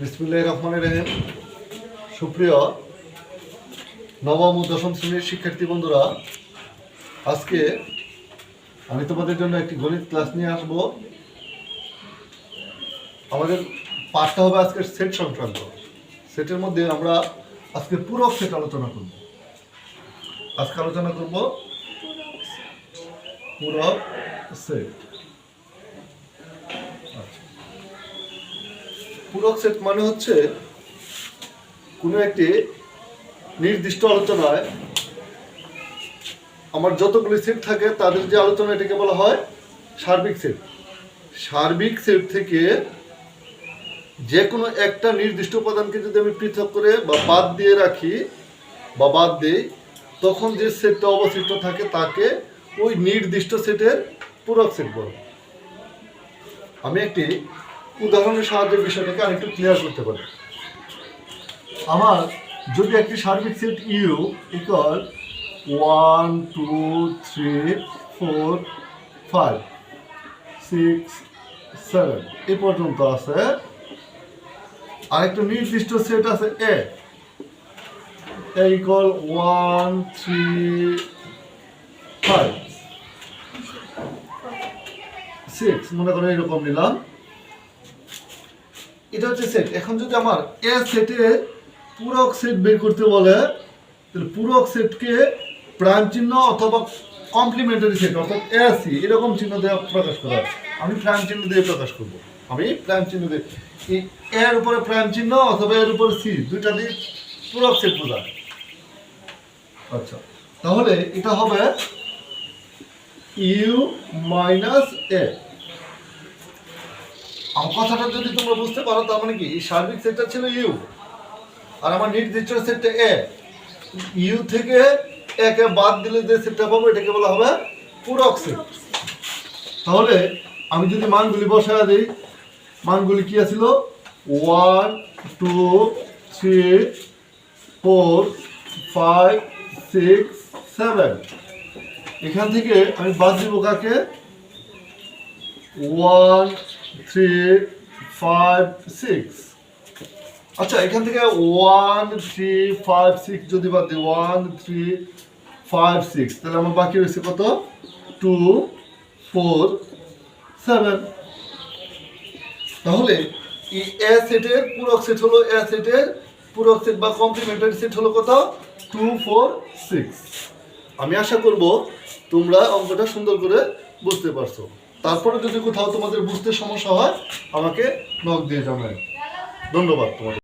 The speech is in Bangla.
বিসমুল্লাহ রহমান রহিম। সুপ্রিয় নবম ও দশম শ্রেণির শিক্ষার্থী বন্ধুরা আজকে আমি তোমাদের জন্য একটি গণিত ক্লাস নিয়ে আসব। আমাদের পাঠটা হবে আজকের সেট সংক্রান্ত। সেটের মধ্যে আমরা আজকে পূরক সেট আলোচনা করব। আজকে আলোচনা করব পূরক সেট। পূরক সেট মানে হচ্ছে কোনো একটি নির্দিষ্ট আলোচনায় আমার যতগুলি সেট থাকে, তাদের যে আলোচনা এটাকে বলা হয় সার্বিক সেট। সার্বিক সেট থেকে যে কোনো একটা নির্দিষ্ট উপাদানকে যদি আমি পৃথক করে বা বাদ দিয়ে রাখি বা বাদ দিই, তখন যে সেটটা অবশিষ্ট থাকে, তাকে ওই নির্দিষ্ট সেটের পূরক সেট বলে। আমি একটি উদাহরণের সাহায্যে বিষয়টাকে আরেকটু ক্লিয়ার করতে পারি। আমার যদি একটি সার্বিক set U equal one two three four five six seven এ পর্যন্ত আছে। আরেকটা নির্দিষ্ট সেট আছে A equal one three five six মনে করো এরকম নিলাম। এটা হচ্ছে সেট এখন যদি আমার এ সেটে পূরক সেট বের করতে বলে, তাহলে পূরক সেটকে প্রাইম চিহ্ন অথবা কমপ্লিমেন্টারি সেট অর্থাৎ এ সি এরকম চিহ্ন দিয়ে প্রকাশ করা। আমি প্রাইম চিহ্ন দিয়ে প্রকাশ করব। আমি প্রাইম চিহ্ন দিয়ে এর উপরে প্রাইম চিহ্ন অথবা এর উপরে সি দুইটা দিয়ে পূরক সেট বোঝায়। আচ্ছা তাহলে এটা হবে ইউ মাইনাস এ আমার কথাটা যদি তোমরা বুঝতে পারো, তার মানে কি? সার্বিক সেটটা ছিল ইউ। আর আমার নির্দিষ্ট সেটটা এ। ইউ থেকে একে বাদ দিলে যে সেটটা পাবো, এটাকে বলা হবে পূরক সেট। তাহলে আমি যদি মানগুলি বসায় দিই, মানগুলি কি আছিল? One, two, three, four, five, six, seven. এখান থেকে আমি বাদ দিব কাকে? ওয়ান থ্রি ফাইভ সিক্স আচ্ছা এখান থেকে ওয়ান থ্রি ফাইভ সিক্স যদি বাদ দিই ওয়ান থ্রি ফাইভ সিক্স তাহলে আমার বাকি রয়েছে কত? টু ফোর সেভেন তাহলে এই এ সেটের পূরক সেট হলো এ সেটের পূরক সেট বা কমপ্লিমেন্টারি সেট হলো কত? টু ফোর সিক্স আমি আশা করব তোমরা অঙ্কটা সুন্দর করে বুঝতে পারছ। তারপরে যদি কোথাও তোমাদের বুঝতে সমস্যা হয় আমাকে নখ দিয়ে জানায় ধন্যবাদ তোমাদের।